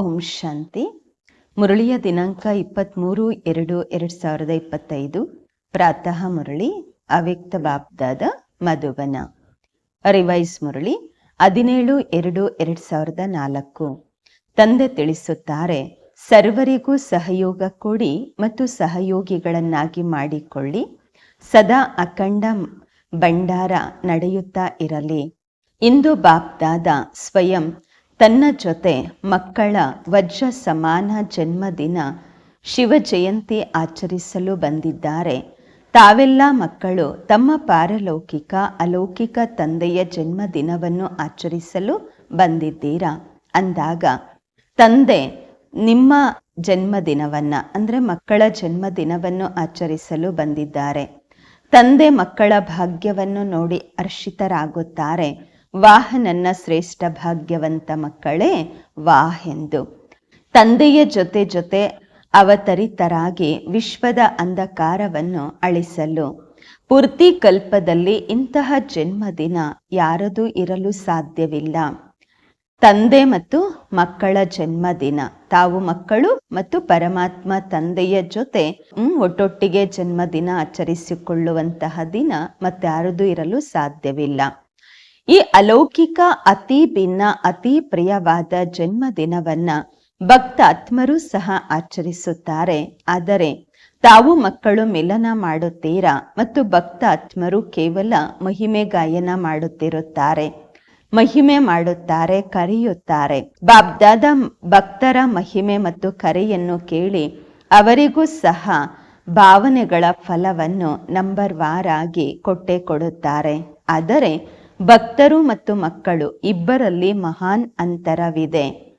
ಓಂ ಶಾಂತಿ. ಮುರಳಿಯ ದಿನಾಂಕ ಇಪ್ಪತ್ತ್ಮೂರು ಎರಡು ಎರಡು ಸಾವಿರದ ಇಪ್ಪತ್ತೈದು. ಪ್ರಾತಃ ಮುರಳಿ, ಅವ್ಯಕ್ತ ಬಾಬ್ದಾದ ಮಧುಬನ ರಿವೈಸ್ ಮುರಳಿ, ಹದಿನೇಳು ಎರಡು ಎರಡು ಸಾವಿರದ ನಾಲ್ಕು. ತಂದೆ ತಿಳಿಸುತ್ತಾರೆ, ಸರ್ವರಿಗೂ ಸಹಯೋಗ ಕೊಡಿ ಮತ್ತು ಸಹಯೋಗಿಗಳನ್ನಾಗಿ ಮಾಡಿಕೊಳ್ಳಿ. ಸದಾ ಅಖಂಡ ಭಂಡಾರ ನಡೆಯುತ್ತಾ ಇರಲಿ. ಇಂದು ಬಾಪ್ದಾದ ಸ್ವಯಂ ತನ್ನ ಜೊತೆ ಮಕ್ಕಳ ವಜ್ರ ಸಮಾನ ಜನ್ಮದಿನ ಶಿವ ಜಯಂತಿ ಆಚರಿಸಲು ಬಂದಿದ್ದಾರೆ. ತಾವೆಲ್ಲ ಮಕ್ಕಳು ತಮ್ಮ ಪಾರಲೌಕಿಕ, ಅಲೌಕಿಕ ತಂದೆಯ ಜನ್ಮದಿನವನ್ನು ಆಚರಿಸಲು ಬಂದಿದ್ದೀರಾ? ಅಂದಾಗ, ತಂದೆ, ನಿಮ್ಮ ಜನ್ಮದಿನವನ್ನು ಅಂದರೆ ಮಕ್ಕಳ ಜನ್ಮದಿನವನ್ನು ಆಚರಿಸಲು ಬಂದಿದ್ದಾರೆ. ತಂದೆ ಮಕ್ಕಳ ಭಾಗ್ಯವನ್ನು ನೋಡಿ ಹರ್ಷಿತರಾಗುತ್ತಾರೆ. ವಾಹ್ ನನ್ನ ಶ್ರೇಷ್ಠ ಭಾಗ್ಯವಂತ ಮಕ್ಕಳೇ, ವಾಹ್ ಎಂದು. ತಂದೆಯ ಜೊತೆ ಜೊತೆ ಅವತರಿತರಾಗಿ ವಿಶ್ವದ ಅಂಧಕಾರವನ್ನು ಅಳಿಸಲು. ಪೂರ್ತಿ ಕಲ್ಪದಲ್ಲಿ ಇಂತಹ ಜನ್ಮದಿನ ಯಾರದೂ ಇರಲು ಸಾಧ್ಯವಿಲ್ಲ. ತಂದೆ ಮತ್ತು ಮಕ್ಕಳ ಜನ್ಮದಿನ ತಾವು ಮಕ್ಕಳು ಮತ್ತು ಪರಮಾತ್ಮ ತಂದೆಯ ಜೊತೆ ಒಟ್ಟೊಟ್ಟಿಗೆ ಜನ್ಮದಿನ ಆಚರಿಸಿಕೊಳ್ಳುವಂತಹ ದಿನ ಮತ್ತಾರದು ಇರಲು ಸಾಧ್ಯವಿಲ್ಲ. ಈ ಅಲೌಕಿಕ ಅತಿ ಭಿನ್ನ, ಅತಿ ಪ್ರಿಯವಾದ ಜನ್ಮದಿನವನ್ನ ಭಕ್ತ ಆತ್ಮರು ಸಹ ಆಚರಿಸುತ್ತಾರೆ. ಆದರೆ ತಾವು ಮಕ್ಕಳು ಮಿಲನ ಮಾಡುತ್ತೀರಾ? ಮತ್ತು ಭಕ್ತ ಆತ್ಮರು ಕೇವಲ ಮಹಿಮೆ ಗಾಯನ ಮಾಡುತ್ತಿರುತ್ತಾರೆ. ಮಹಿಮೆ ಮಾಡುತ್ತಾರೆ, ಕರೆಯುತ್ತಾರೆ. ಬಾಬ್ದಾದ ಭಕ್ತರ ಮಹಿಮೆ ಮತ್ತು ಕರೆಯನ್ನು ಕೇಳಿ ಅವರಿಗೂ ಸಹ ಭಾವನೆಗಳ ಫಲವನ್ನು ನಂಬರ್ ವಾರ್ ಆಗಿ ಕೊಟ್ಟೆ ಕೊಡುತ್ತಾರೆ. ಆದರೆ ಭಕ್ತರು ಮತ್ತು ಮಕ್ಕಳು ಇಬ್ಬರಲ್ಲಿ ಮಹಾನ್ ಅಂತರವಿದೆ.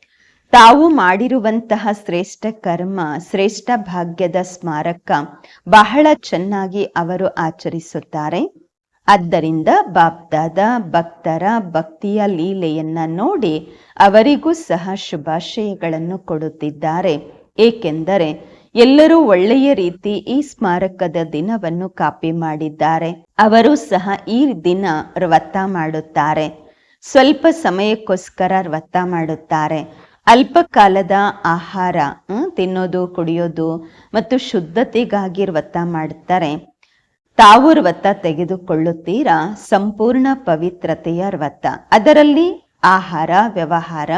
ತಾವು ಮಾಡಿರುವಂತಹ ಶ್ರೇಷ್ಠ ಕರ್ಮ, ಶ್ರೇಷ್ಠ ಭಾಗ್ಯದ ಸ್ಮಾರಕ ಬಹಳ ಚೆನ್ನಾಗಿ ಅವರು ಆಚರಿಸುತ್ತಾರೆ. ಆದ್ದರಿಂದ ಬಾಪ್ದಾದ ಭಕ್ತರ ಭಕ್ತಿಯ ಲೀಲೆಯನ್ನ ನೋಡಿ ಅವರಿಗೂ ಸಹ ಶುಭಾಶಯಗಳನ್ನು ಕೊಡುತ್ತಿದ್ದಾರೆ. ಏಕೆಂದರೆ ಎಲ್ಲರೂ ಒಳ್ಳೆಯ ರೀತಿ ಈ ಸ್ಮಾರಕದ ದಿನವನ್ನು ಕಾಪಿ ಮಾಡಿದ್ದಾರೆ. ಅವರು ಸಹ ಈ ದಿನ ವ್ರತ ಮಾಡುತ್ತಾರೆ. ಸ್ವಲ್ಪ ಸಮಯಕ್ಕೋಸ್ಕರ ವ್ರತ ಮಾಡುತ್ತಾರೆ. ಅಲ್ಪ ಕಾಲದ ಆಹಾರ ತಿನ್ನೋದು, ಕುಡಿಯೋದು ಮತ್ತು ಶುದ್ಧತೆಗಾಗಿ ವ್ರತ ಮಾಡುತ್ತಾರೆ. ತಾವು ವ್ರತ ತೆಗೆದುಕೊಳ್ಳುತ್ತೀರಾ? ಸಂಪೂರ್ಣ ಪವಿತ್ರತೆಯ ವ್ರತ. ಅದರಲ್ಲಿ ಆಹಾರ, ವ್ಯವಹಾರ,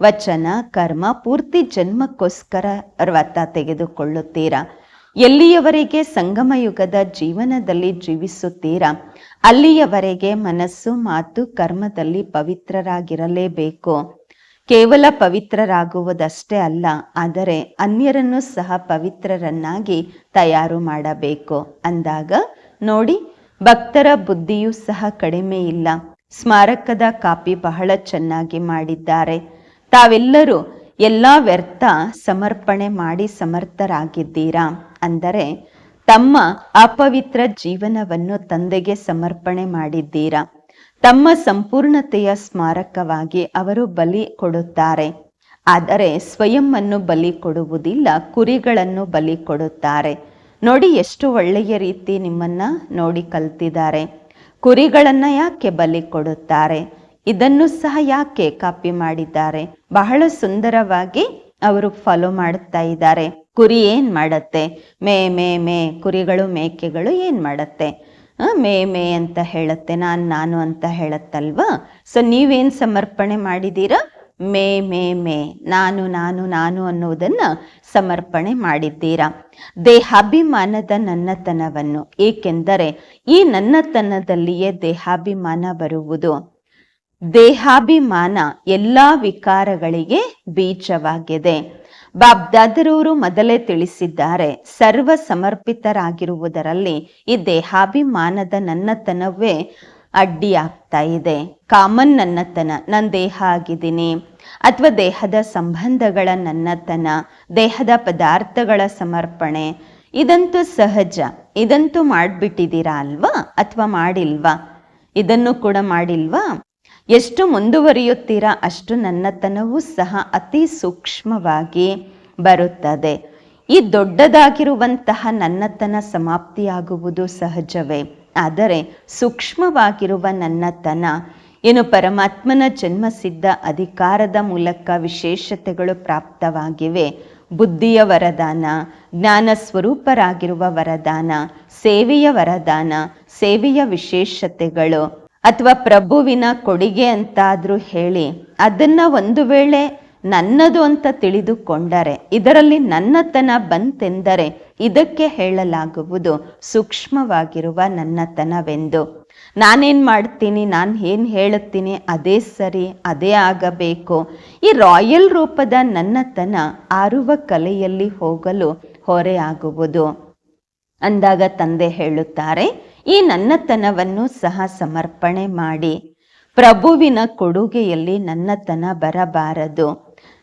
ವಚನ, ಕರ್ಮ ಪೂರ್ತಿ ಜನ್ಮಕ್ಕೋಸ್ಕರ ವ್ರತ ತೆಗೆದುಕೊಳ್ಳುತ್ತೀರಾ? ಎಲ್ಲಿಯವರೆಗೆ ಸಂಗಮ ಯುಗದ ಜೀವನದಲ್ಲಿ ಜೀವಿಸುತ್ತೀರಾ? ಅಲ್ಲಿಯವರೆಗೆ ಮನಸ್ಸು, ಮಾತು, ಕರ್ಮದಲ್ಲಿ ಪವಿತ್ರರಾಗಿರಲೇಬೇಕು. ಕೇವಲ ಪವಿತ್ರರಾಗುವುದಷ್ಟೇ ಅಲ್ಲ, ಆದರೆ ಅನ್ಯರನ್ನು ಸಹ ಪವಿತ್ರರನ್ನಾಗಿ ತಯಾರು ಮಾಡಬೇಕು. ಅಂದಾಗ ನೋಡಿ, ಭಕ್ತರ ಬುದ್ಧಿಯೂ ಸಹ ಕಡಿಮೆ ಇಲ್ಲ. ಸ್ಮಾರಕದ ಕಾಪಿ ಬಹಳ ಚೆನ್ನಾಗಿ ಮಾಡಿದ್ದಾರೆ. ತಾವೆಲ್ಲರೂ ಎಲ್ಲ ವ್ಯರ್ಥ ಸಮರ್ಪಣೆ ಮಾಡಿ ಸಮರ್ಥರಾಗಿದ್ದೀರಾ? ಅಂದರೆ ತಮ್ಮ ಅಪವಿತ್ರ ಜೀವನವನ್ನು ತಂದೆಗೆ ಸಮರ್ಪಣೆ ಮಾಡಿದ್ದೀರಾ? ತಮ್ಮ ಸಂಪೂರ್ಣತೆಯ ಸ್ಮಾರಕವಾಗಿ ಅವರು ಬಲಿ ಕೊಡುತ್ತಾರೆ. ಆದರೆ ಸ್ವಯಂವನ್ನು ಬಲಿ ಕೊಡುವುದಿಲ್ಲ, ಕುರಿಗಳನ್ನು ಬಲಿ ಕೊಡುತ್ತಾರೆ. ನೋಡಿ ಎಷ್ಟು ಒಳ್ಳೆಯ ರೀತಿ ನಿಮ್ಮನ್ನ ನೋಡಿ ಕಲ್ತಿದ್ದಾರೆ. ಕುರಿಗಳನ್ನ ಯಾಕೆ ಬಲಿ ಕೊಡುತ್ತಾರೆ? ಇದನ್ನು ಸಹ ಯಾಕೆ ಕಾಪಿ ಮಾಡಿದ್ದಾರೆ? ಬಹಳ ಸುಂದರವಾಗಿ ಅವರು ಫಾಲೋ ಮಾಡುತ್ತಾ ಇದ್ದಾರೆ. ಕುರಿ ಏನ್ ಮಾಡತ್ತೆ? ಮೇ ಮೇ ಮೇ, ಕುರಿಗಳು, ಮೇಕೆಗಳು ಏನ್ ಮಾಡತ್ತೆ? ಮೇ ಮೇ ಅಂತ ಹೇಳತ್ತೆ, ನಾನು ನಾನು ಅಂತ ಹೇಳತ್ತಲ್ವಾ? ಸೊ ನೀವೇನ್ ಸಮರ್ಪಣೆ ಮಾಡಿದ್ದೀರಾ ಮೇ ಮೇ ಮೇ, ನಾನು ನಾನು ನಾನು ಅನ್ನುವುದನ್ನ ಸಮರ್ಪಣೆ ಮಾಡಿದ್ದೀರಾ? ದೇಹಾಭಿಮಾನದ ನನ್ನತನವನ್ನು, ಏಕೆಂದರೆ ಈ ನನ್ನತನದಲ್ಲಿಯೇ ದೇಹಾಭಿಮಾನ ಬರುವುದು. ದೇಹಾಭಿಮಾನ ಎಲ್ಲ ವಿಕಾರಗಳಿಗೆ ಬೀಜವಾಗಿದೆ. ಬಾಬ್ದಾದರವರು ಮೊದಲೇ ತಿಳಿಸಿದ್ದಾರೆ ಸರ್ವ ಸಮರ್ಪಿತರಾಗಿರುವುದರಲ್ಲಿ ಈ ದೇಹಾಭಿಮಾನದ ನನ್ನತನವೇ ಅಡ್ಡಿಯಾಗ್ತಾ ಇದೆ. ಕಾಮನ್ ನನ್ನತನ, ನಾನು ದೇಹ ಆಗಿದ್ದೀನಿ. ಅಥವಾ ದೇಹದ ಸಂಬಂಧಗಳ ನನ್ನತನ, ದೇಹದ ಪದಾರ್ಥಗಳ ಸಮರ್ಪಣೆ. ಇದಂತೂ ಸಹಜ. ಇದಂತೂ ಮಾಡಿಬಿಟ್ಟಿದ್ದೀರಾ ಅಲ್ವಾ? ಅಥವಾ ಮಾಡಿಲ್ವಾ? ಇದನ್ನು ಕೂಡ ಮಾಡಿಲ್ವಾ? ಎಷ್ಟು ಮುಂದುವರಿಯುತ್ತೀರಾ ಅಷ್ಟು ನನ್ನತನವೂ ಸಹ ಅತಿ ಸೂಕ್ಷ್ಮವಾಗಿ ಬರುತ್ತದೆ. ಈ ದೊಡ್ಡದಾಗಿರುವಂತಹ ನನ್ನತನ ಸಮಾಪ್ತಿಯಾಗುವುದು ಸಹಜವೇ. ಆದರೆ ಸೂಕ್ಷ್ಮವಾಗಿರುವ ನನ್ನತನ ಏನು ಪರಮಾತ್ಮನ ಜನ್ಮಸಿದ್ಧ ಅಧಿಕಾರದ ಮೂಲಕ ವಿಶೇಷತೆಗಳು ಪ್ರಾಪ್ತವಾಗಿವೆ. ಬುದ್ಧಿಯ ವರದಾನ, ಜ್ಞಾನ ಸ್ವರೂಪರಾಗಿರುವ ವರದಾನ, ಸೇವೆಯ ವರದಾನ, ಸೇವೆಯ ವಿಶೇಷತೆಗಳು ಅಥವಾ ಪ್ರಭುವಿನ ಕೊಡುಗೆ ಅಂತಾದ್ರೂ ಹೇಳಿ, ಅದನ್ನ ಒಂದು ವೇಳೆ ನನ್ನದು ಅಂತ ತಿಳಿದುಕೊಂಡರೆ, ಇದರಲ್ಲಿ ನನ್ನತನ ಬಂತೆಂದರೆ ಇದಕ್ಕೆ ಹೇಳಲಾಗುವುದು ಸೂಕ್ಷ್ಮವಾಗಿರುವ ನನ್ನತನವೆಂದು. ನಾನೇನ್ ಮಾಡ್ತೀನಿ, ನಾನು ಏನು ಹೇಳುತ್ತೀನಿ, ಅದೇ ಸರಿ, ಅದೇ ಆಗಬೇಕು. ಈ ರಾಯಲ್ ರೂಪದ ನನ್ನತನ ಆರುವ ಕಲೆಯಲ್ಲಿ ಹೋಗಲು ಹೊರೆ ಆಗುವುದು. ಅಂದಾಗ ತಂದೆ ಹೇಳುತ್ತಾರೆ, ಈ ನನ್ನತನವನ್ನು ಸಹ ಸಮರ್ಪಣೆ ಮಾಡಿ. ಪ್ರಭುವಿನ ಕೊಡುಗೆಯಲ್ಲಿ ನನ್ನತನ ಬರಬಾರದು.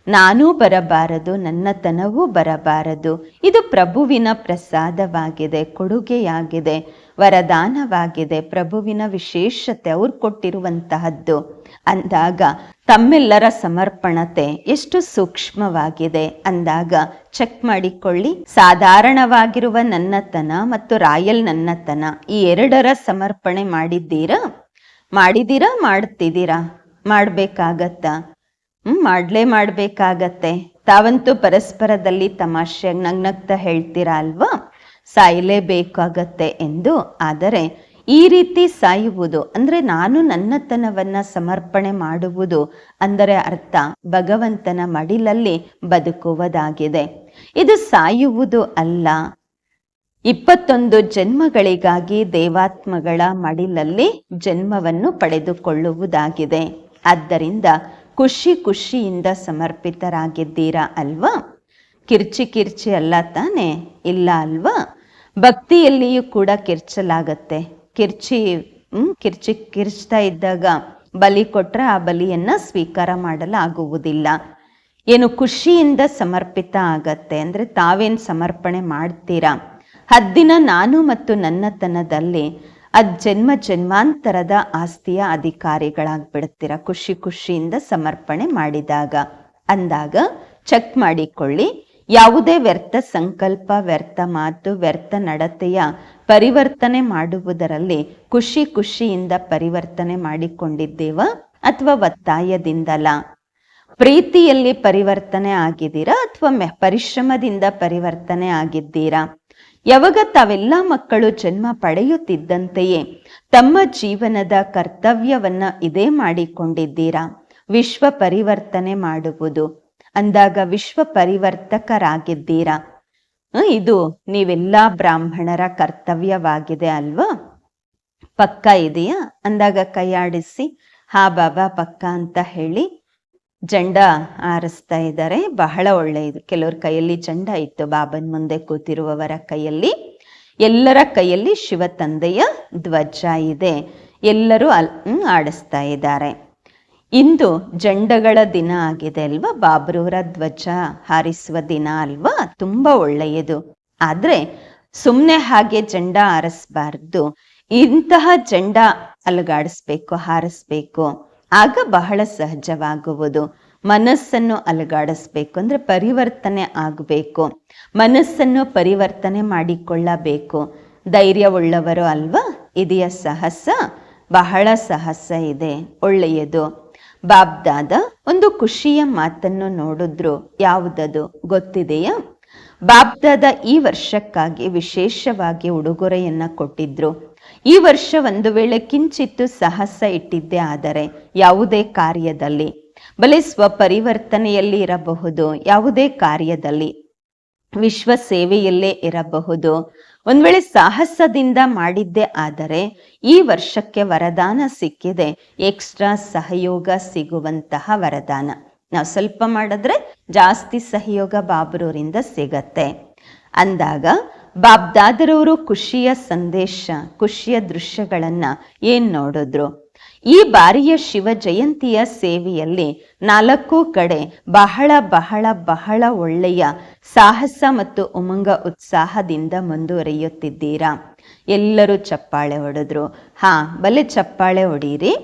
ನಾನೂ ಬರಬಾರದು, ನನ್ನತನವೂ ಬರಬಾರದು. ಇದು ಪ್ರಭುವಿನ ಪ್ರಸಾದವಾಗಿದೆ, ಕೊಡುಗೆಯಾಗಿದೆ. ವರದಾನವಾಗಿದೆ. ಪ್ರಭುವಿನ ವಿಶೇಷತೆ ಅವ್ರು ಕೊಟ್ಟಿರುವಂತಹದ್ದು. ಅಂದಾಗ ತಮ್ಮೆಲ್ಲರ ಸಮರ್ಪಣತೆ ಎಷ್ಟು ಸೂಕ್ಷ್ಮವಾಗಿದೆ. ಅಂದಾಗ ಚೆಕ್ ಮಾಡಿಕೊಳ್ಳಿ. ಸಾಧಾರಣವಾಗಿರುವ ನನ್ನತನ ಮತ್ತು ರಾಯಲ್ ನನ್ನತನ ಈ ಎರಡರ ಸಮರ್ಪಣೆ ಮಾಡಿದ್ದೀರಾ? ಮಾಡಿದ್ದೀರಾ? ಮಾಡ್ತಿದ್ದೀರಾ? ಮಾಡ್ಬೇಕಾಗತ್ತಾ? ಹ್ಮ್, ಮಾಡ್ಲೇ ಮಾಡ್ಬೇಕಾಗತ್ತೆ. ತಾವಂತೂ ಪರಸ್ಪರದಲ್ಲಿ ತಮಾಷೆಯಾಗಿ ನಗ್ನಗ್ತಾ ಹೇಳ್ತೀರಾ ಅಲ್ವಾ? ಸಾಯಲೇಬೇಕಾಗತ್ತೆ ಎಂದು. ಆದರೆ ಈ ರೀತಿ ಸಾಯುವುದು, ಅಂದರೆ ನಾನು ನನ್ನತನವನ್ನು ಸಮರ್ಪಣೆ ಮಾಡುವುದು ಅಂದರೆ ಅರ್ಥ, ಭಗವಂತನ ಮಡಿಲಲ್ಲಿ ಬದುಕುವುದಾಗಿದೆ. ಇದು ಸಾಯುವುದು ಅಲ್ಲ. ಇಪ್ಪತ್ತೊಂದು ಜನ್ಮಗಳಿಗಾಗಿ ದೇವಾತ್ಮಗಳ ಮಡಿಲಲ್ಲಿ ಜನ್ಮವನ್ನು ಪಡೆದುಕೊಳ್ಳುವುದಾಗಿದೆ. ಆದ್ದರಿಂದ ಖುಷಿ ಖುಷಿಯಿಂದ ಸಮರ್ಪಿತರಾಗಿದ್ದೀರಾ ಅಲ್ವಾ? ಕಿರ್ಚಿ ಕಿರ್ಚಿ ಅಲ್ಲ ತಾನೆ? ಇಲ್ಲ ಅಲ್ವಾ? ಭಕ್ತಿಯಲ್ಲಿಯೂ ಕೂಡ ಕಿರ್ಚಲಾಗತ್ತೆ. ಕಿರ್ಚಿ, ಹ್ಮ್, ಕಿರ್ಚಿ, ಕಿರ್ಚ್ತಾ ಇದ್ದಾಗ ಬಲಿ ಕೊಟ್ರೆ ಆ ಬಲಿಯನ್ನ ಸ್ವೀಕಾರ ಮಾಡಲಾಗುವುದಿಲ್ಲ. ಏನು ಖುಷಿಯಿಂದ ಸಮರ್ಪಿತ ಆಗತ್ತೆ. ಅಂದ್ರೆ ತಾವೇನ್ ಸಮರ್ಪಣೆ ಮಾಡ್ತೀರಾ? ಹದ್ದಿನ ನಾನು ಮತ್ತು ನನ್ನತನದಲ್ಲಿ ಅದ್ ಜನ್ಮ ಜನ್ಮಾಂತರದ ಆಸ್ತಿಯ ಅಧಿಕಾರಿಗಳಾಗ್ಬಿಡ್ತೀರ? ಖುಷಿ ಖುಷಿಯಿಂದ ಸಮರ್ಪಣೆ ಮಾಡಿದಾಗ. ಅಂದಾಗ ಚೆಕ್ ಮಾಡಿಕೊಳ್ಳಿ. ಯಾವುದೇ ವ್ಯರ್ಥ ಸಂಕಲ್ಪ, ವ್ಯರ್ಥ ಮಾತು, ವ್ಯರ್ಥ ನಡತೆಯ ಪರಿವರ್ತನೆ ಮಾಡುವುದರಲ್ಲಿ ಖುಷಿ ಖುಷಿಯಿಂದ ಪರಿವರ್ತನೆ ಮಾಡಿಕೊಂಡಿದ್ದೇವ ಅಥವಾ ಒತ್ತಾಯದಿಂದಲ? ಪ್ರೀತಿಯಲ್ಲಿ ಪರಿವರ್ತನೆ ಆಗಿದ್ದೀರಾ ಅಥವಾ ಪರಿಶ್ರಮದಿಂದ ಪರಿವರ್ತನೆ ಆಗಿದ್ದೀರಾ? ಯಾವಾಗ ತಾವೆಲ್ಲ ಮಕ್ಕಳು ಜನ್ಮ ಪಡೆಯುತ್ತಿದ್ದಂತೆಯೇ ತಮ್ಮ ಜೀವನದ ಕರ್ತವ್ಯವನ್ನ ಇದೇ ಮಾಡಿಕೊಂಡಿದ್ದೀರಾ? ವಿಶ್ವ ಪರಿವರ್ತನೆ ಮಾಡುವುದು ಅಂದಾಗ ವಿಶ್ವ ಪರಿವರ್ತಕರಾಗಿದ್ದೀರಾ ಇದು ನೀವೆಲ್ಲ ಬ್ರಾಹ್ಮಣರ ಕರ್ತವ್ಯವಾಗಿದೆ ಅಲ್ವಾ? ಪಕ್ಕ ಇದೆಯಾ? ಅಂದಾಗ ಕೈಯಾಡಿಸಿ, ಹಾ ಬಾಬಾ ಪಕ್ಕ ಅಂತ ಹೇಳಿ ಜಂಡ ಆರಿಸ್ತಾ ಇದ್ದಾರೆ. ಬಹಳ ಒಳ್ಳೆಯದು ಕೆಲವ್ರ ಕೈಯಲ್ಲಿ ಜಂಡ ಇತ್ತು. ಬಾಬನ್ ಮುಂದೆ ಕೂತಿರುವವರ ಕೈಯಲ್ಲಿ, ಎಲ್ಲರ ಕೈಯಲ್ಲಿ ಶಿವ ತಂದೆಯ ಧ್ವಜ ಇದೆ. ಎಲ್ಲರೂ ಅಲ್ ಆಡಿಸ್ತಾ ಇದ್ದಾರೆ. ಇಂದು ಜಂಡಗಳ ದಿನ ಆಗಿದೆ ಅಲ್ವಾ? ಬಾಬ್ರೂರ ಧ್ವಜ ಹಾರಿಸುವ ದಿನ ಅಲ್ವಾ? ತುಂಬಾ ಒಳ್ಳೆಯದು. ಆದ್ರೆ ಸುಮ್ನೆ ಹಾಗೆ ಜಂಡ ಹಾರಿಸ್ಬಾರ್ದು. ಇಂತಹ ಜಂಡ ಅಲುಗಾಡಿಸ್ಬೇಕು, ಹಾರಿಸ್ಬೇಕು. ಆಗ ಬಹಳ ಸಹಜವಾಗುವುದು. ಮನಸ್ಸನ್ನು ಅಲುಗಾಡಿಸ್ಬೇಕು ಅಂದ್ರೆ ಪರಿವರ್ತನೆ ಆಗಬೇಕು. ಮನಸ್ಸನ್ನು ಪರಿವರ್ತನೆ ಮಾಡಿಕೊಳ್ಳಬೇಕು. ಧೈರ್ಯವುಳ್ಳವರು ಅಲ್ವಾ? ಇದೆಯ ಸಾಹಸ? ಬಹಳ ಸಾಹಸ ಇದೆ. ಒಳ್ಳೆಯದು. ಬಾಬ್ದಾದ ಒಂದು ಖುಷಿಯ ಮಾತನ್ನು ನೋಡಿದ್ರು. ಯಾವುದದು ಗೊತ್ತಿದೆಯಾ? ಬಾಬ್ದಾದ ಈ ವರ್ಷಕ್ಕಾಗಿ ವಿಶೇಷವಾಗಿ ಉಡುಗೊರೆಯನ್ನ ಕೊಟ್ಟಿದ್ರು. ಈ ವರ್ಷ ಒಂದು ವೇಳೆ ಕಿಂಚಿತ್ತು ಸಾಹಸ ಇಟ್ಟಿದ್ದೆ, ಆದರೆ ಯಾವುದೇ ಕಾರ್ಯದಲ್ಲಿ, ಬಲೆ ಸ್ವಪರಿವರ್ತನೆಯಲ್ಲಿ ಇರಬಹುದು, ಯಾವುದೇ ಕಾರ್ಯದಲ್ಲಿ ವಿಶ್ವ ಸೇವೆಯಲ್ಲೇ ಇರಬಹುದು ಒಂದ್ ವೇಳೆ ಸಾಹಸದಿಂದ ಮಾಡಿದ್ದೆ ಆದರೆ ಈ ವರ್ಷಕ್ಕೆ ವರದಾನ ಸಿಕ್ಕಿದೆ. ಎಕ್ಸ್ಟ್ರಾ ಸಹಯೋಗ ಸಿಗುವಂತಹ ವರದಾನ. ನಾವು ಸ್ವಲ್ಪ ಮಾಡಿದ್ರೆ ಜಾಸ್ತಿ ಸಹಯೋಗ ಬಾಬ್ರೂರಿಂದ ಸಿಗತ್ತೆ. ಅಂದಾಗ ಬಾಬ್ದಾದರವರು ಖುಷಿಯ ಸಂದೇಶ, ಖುಷಿಯ ದೃಶ್ಯಗಳನ್ನ ಏನ್ ನೋಡಿದ್ರು? ಈ ಬಾರಿಯ ಶಿವ ಜಯಂತಿಯ ಸೇವೆಯಲ್ಲಿ ನಾಲ್ಕು ಕಡೆ ಬಹಳ ಬಹಳ ಬಹಳ ಒಳ್ಳೆಯ ಸಾಹಸ ಮತ್ತು ಉಮಂಗ ಉತ್ಸಾಹದಿಂದ ಮುಂದುವರಿಯುತ್ತಿದ್ದೀರಾ? ಎಲ್ಲರೂ ಚಪ್ಪಾಳೆ ಹೊಡೆದ್ರು. ಹಾ, ಬಲೆ ಚಪ್ಪಾಳೆ ಹೊಡೀರಿ.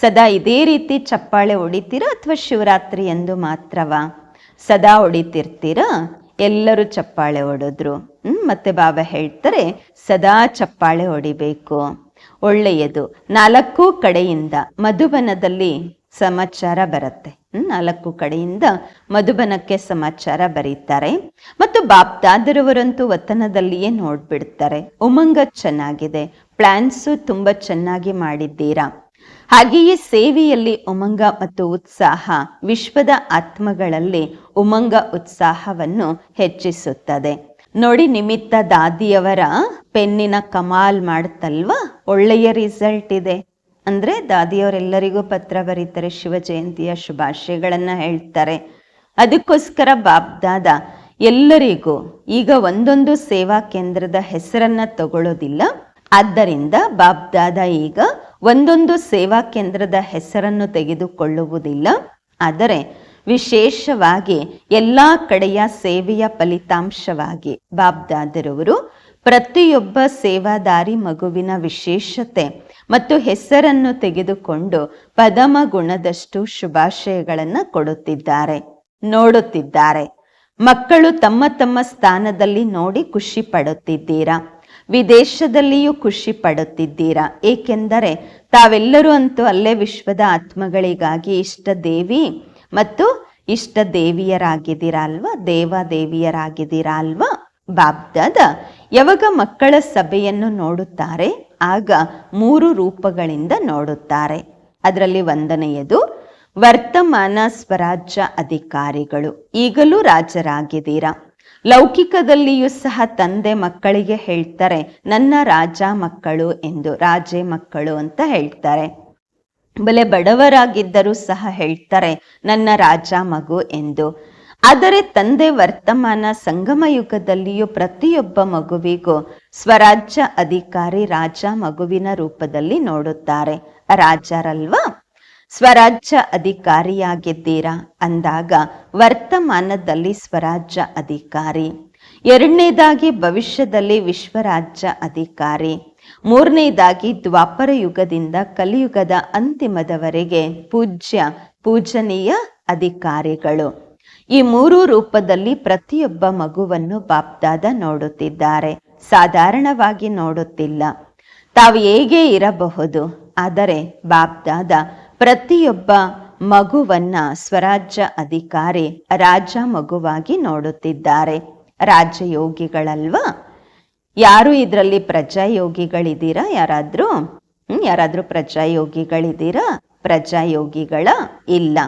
ಸದಾ ಇದೇ ರೀತಿ ಚಪ್ಪಾಳೆ ಹೊಡಿತೀರಾ ಅಥವಾ ಶಿವರಾತ್ರಿ ಎಂದು ಮಾತ್ರವಾ? ಸದಾ ಹೊಡಿತಿರ್ತೀರಾ? ಎಲ್ಲರೂ ಚಪ್ಪಾಳೆ ಹೊಡೆದ್ರು. ಹ್ಮ್, ಮತ್ತೆ ಬಾಬಾ ಹೇಳ್ತಾರೆ, ಸದಾ ಚಪ್ಪಾಳೆ ಹೊಡಿಬೇಕು. ಒಳ್ಳೆಯದು. ನಾಲ್ಕು ಕಡೆಯಿಂದ ಮಧುಬನದಲ್ಲಿ ಸಮಾಚಾರ ಬರುತ್ತೆ. ನಾಲ್ಕು ಕಡೆಯಿಂದ ಮಧುಬನಕ್ಕೆ ಸಮಾಚಾರ ಬರೀತಾರೆ. ಮತ್ತು ಬಾಪ್ದಾದರವರಂತೂ ವತನದಲ್ಲಿಯೇ ನೋಡ್ಬಿಡ್ತಾರೆ. ಉಮಂಗ ಚೆನ್ನಾಗಿದೆ. ಪ್ಲಾನ್ಸು ತುಂಬಾ ಚೆನ್ನಾಗಿ ಮಾಡಿದ್ದೀರಾ? ಹಾಗೆಯೇ ಸೇವೆಯಲ್ಲಿ ಉಮಂಗ ಮತ್ತು ಉತ್ಸಾಹ ವಿಶ್ವದ ಆತ್ಮಗಳಲ್ಲಿ ಉಮಂಗ ಉತ್ಸಾಹವನ್ನು ಹೆಚ್ಚಿಸುತ್ತದೆ. ನೋಡಿ, ನಿಮಿತ್ತ ದಾದಿಯವರ ಪೆನ್ನಿನ ಕಮಾಲ್ ಮಾಡುತ್ತಲ್ವಾ? ಒಳ್ಳೆಯ ರಿಸಲ್ಟ್ ಇದೆ. ಅಂದ್ರೆ ದಾದಿಯವರೆಲ್ಲರಿಗೂ ಪತ್ರ ಬರೀತಾರೆ, ಶಿವ ಜಯಂತಿಯ ಶುಭಾಶಯಗಳನ್ನ ಹೇಳ್ತಾರೆ. ಅದಕ್ಕೋಸ್ಕರ ಬಾಬ್ದಾದ ಎಲ್ಲರಿಗೂ ಈಗ ಒಂದೊಂದು ಸೇವಾ ಕೇಂದ್ರದ ಹೆಸರನ್ನ ತಗೊಳ್ಳೋದಿಲ್ಲ ಆದ್ದರಿಂದ ಬಾಬ್ದಾದ ಈಗ ಒಂದೊಂದು ಸೇವಾ ಕೇಂದ್ರದ ಹೆಸರನ್ನು ತೆಗೆದುಕೊಳ್ಳುವುದಿಲ್ಲ. ಆದರೆ ವಿಶೇಷವಾಗಿ ಎಲ್ಲ ಕಡೆಯ ಸೇವೆಯ ಫಲಿತಾಂಶವಾಗಿ ಬಾಬ್ದಾದರವರು ಪ್ರತಿಯೊಬ್ಬ ಸೇವಾದಾರಿ ಮಗುವಿನ ವಿಶೇಷತೆ ಮತ್ತು ಹೆಸರನ್ನು ತೆಗೆದುಕೊಂಡು ಪದಮ ಗುಣದಷ್ಟು ಶುಭಾಶಯಗಳನ್ನು ಕೊಡುತ್ತಿದ್ದಾರೆ, ನೋಡುತ್ತಿದ್ದಾರೆ. ಮಕ್ಕಳು ತಮ್ಮ ತಮ್ಮ ಸ್ಥಾನದಲ್ಲಿ ನೋಡಿ ಖುಷಿ ಪಡುತ್ತಿದ್ದೀರಾ? ವಿದೇಶದಲ್ಲಿಯೂ ಖುಷಿ ಪಡುತ್ತಿದ್ದೀರಾ? ಏಕೆಂದರೆ ತಾವೆಲ್ಲರೂ ಅಂತೂ ಅಲ್ಲೇ ವಿಶ್ವದ ಆತ್ಮಗಳಿಗಾಗಿ ಇಷ್ಟ ದೇವಿ ಮತ್ತು ಇಷ್ಟ ದೇವಿಯರಾಗಿದ್ದೀರಾ ಅಲ್ವಾ ದೇವ ದೇವಿಯರಾಗಿದ್ದೀರಾ ಅಲ್ವಾ ಬಾಬ್ದಾದ ಯಾವಾಗ ಮಕ್ಕಳ ಸಭೆಯನ್ನು ನೋಡುತ್ತಾರೆ, ಆಗ ಮೂರು ರೂಪಗಳಿಂದ ನೋಡುತ್ತಾರೆ. ಅದರಲ್ಲಿ ಒಂದನೆಯದು, ವರ್ತಮಾನ ಸ್ವರಾಜ್ಯ ಅಧಿಕಾರಿಗಳು. ಈಗಲೂ ರಾಜರಾಗಿದ್ದೀರಾ? ಲೌಕಿಕದಲ್ಲಿಯೂ ಸಹ ತಂದೆ ಮಕ್ಕಳಿಗೆ ಹೇಳ್ತಾರೆ, ನನ್ನ ರಾಜ ಮಕ್ಕಳು ಎಂದು, ರಾಜೆ ಮಕ್ಕಳು ಅಂತ ಹೇಳ್ತಾರೆ. ಬಲೆ ಬಡವರಾಗಿದ್ದರೂ ಸಹ ಹೇಳ್ತಾರೆ, ನನ್ನ ರಾಜ ಮಗು ಎಂದು. ಆದರೆ ತಂದೆ ವರ್ತಮಾನ ಸಂಗಮ ಯುಗದಲ್ಲಿಯೂ ಪ್ರತಿಯೊಬ್ಬ ಮಗುವಿಗೂ ಸ್ವರಾಜ್ಯ ಅಧಿಕಾರಿ ರಾಜ ಮಗುವಿನ ರೂಪದಲ್ಲಿ ನೋಡುತ್ತಾರೆ. ರಾಜರಲ್ವಾ? ಸ್ವರಾಜ್ಯ ಅಧಿಕಾರಿಯಾಗಿದ್ದೀರಾ? ಅಂದಾಗ, ವರ್ತಮಾನದಲ್ಲಿ ಸ್ವರಾಜ್ಯ ಅಧಿಕಾರಿ. ಎರಡನೇದಾಗಿ ಭವಿಷ್ಯದಲ್ಲಿ ವಿಶ್ವರಾಜ್ಯ ಅಧಿಕಾರಿ. ಮೂರನೇದಾಗಿ ದ್ವಾಪರ ಯುಗದಿಂದ ಕಲಿಯುಗದ ಅಂತಿಮದವರೆಗೆ ಪೂಜ್ಯ, ಪೂಜನೀಯ ಅಧಿಕಾರಿಗಳು. ಈ ಮೂರು ರೂಪದಲ್ಲಿ ಪ್ರತಿಯೊಬ್ಬ ಮಗುವನ್ನು ಬಾಪ್ದಾದ ನೋಡುತ್ತಿದ್ದಾರೆ. ಸಾಧಾರಣವಾಗಿ ನೋಡುತ್ತಿಲ್ಲ. ತಾವು ಹೇಗೆ ಇರಬಹುದು? ಆದರೆ ಬಾಪ್ದಾದ ಪ್ರತಿಯೊಬ್ಬ ಮಗುವನ್ನ ಸ್ವರಾಜ್ಯ ಅಧಿಕಾರಿ ರಾಜ ಮಗುವಾಗಿ ನೋಡುತ್ತಿದ್ದಾರೆ. ರಾಜಯೋಗಿಗಳಲ್ವಾ? ಯಾರು ಇದರಲ್ಲಿ ಪ್ರಜಾಯೋಗಿಗಳಿದ್ದೀರಾ? ಯಾರಾದ್ರೂ? ಯಾರಾದ್ರೂ ಪ್ರಜಾಯೋಗಿಗಳಿದ್ದೀರಾ? ಪ್ರಜಾಯೋಗಿಗಳ ಇಲ್ಲ.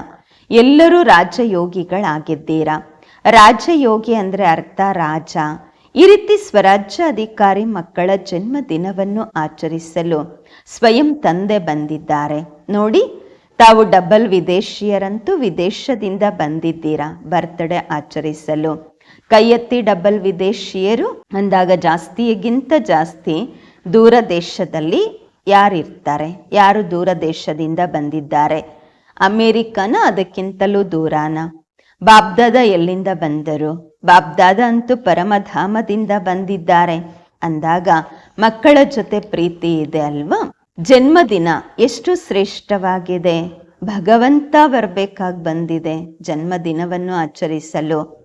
ಎಲ್ಲರೂ ರಾಜಯೋಗಿಗಳಾಗಿದ್ದೀರಾ? ರಾಜಯೋಗಿ ಅಂದ್ರೆ ಅರ್ಥ ರಾಜ. ಈ ರೀತಿ ಸ್ವರಾಜ್ಯ ಅಧಿಕಾರಿ ಮಕ್ಕಳ ಜನ್ಮ ದಿನವನ್ನು ಆಚರಿಸಲು ಸ್ವಯಂ ತಂದೆ ಬಂದಿದ್ದಾರೆ. ನೋಡಿ, ತಾವು ಡಬಲ್ ವಿದೇಶಿಯರಂತೂ ವಿದೇಶದಿಂದ ಬಂದಿದ್ದೀರಾ? ಬರ್ತ್ಡೇ ಆಚರಿಸಲು. ಕೈ ಎತ್ತಿ ಡಬಲ್ ವಿದೇಶಿಯರು, ಅಂದಾಗ ಜಾಸ್ತಿಗಿಂತ ಜಾಸ್ತಿ ದೂರ ದೇಶದಲ್ಲಿ ಯಾರಿರ್ತಾರೆ? ಯಾರು ದೂರ ದೇಶದಿಂದ ಬಂದಿದ್ದಾರೆ? ಅಮೇರಿಕನ ಅದಕ್ಕಿಂತಲೂ ದೂರಾನ? ಬಾಬ್ದಾದ ಎಲ್ಲಿಂದ ಬಂದರು? ಬಾಬ್ದಾದ ಅಂತೂ ಪರಮಧಾಮದಿಂದ ಬಂದಿದ್ದಾರೆ. ಅಂದಾಗ ಮಕ್ಕಳ ಜೊತೆ ಪ್ರೀತಿ ಇದೆ ಅಲ್ವಾ? ಜನ್ಮದಿನ ಎಷ್ಟು ಶ್ರೇಷ್ಠವಾಗಿದೆ. ಭಗವಂತ ಬರಬೇಕಾಗಿ ಬಂದಿದೆ ಜನ್ಮದಿನವನ್ನು ಆಚರಿಸಲು.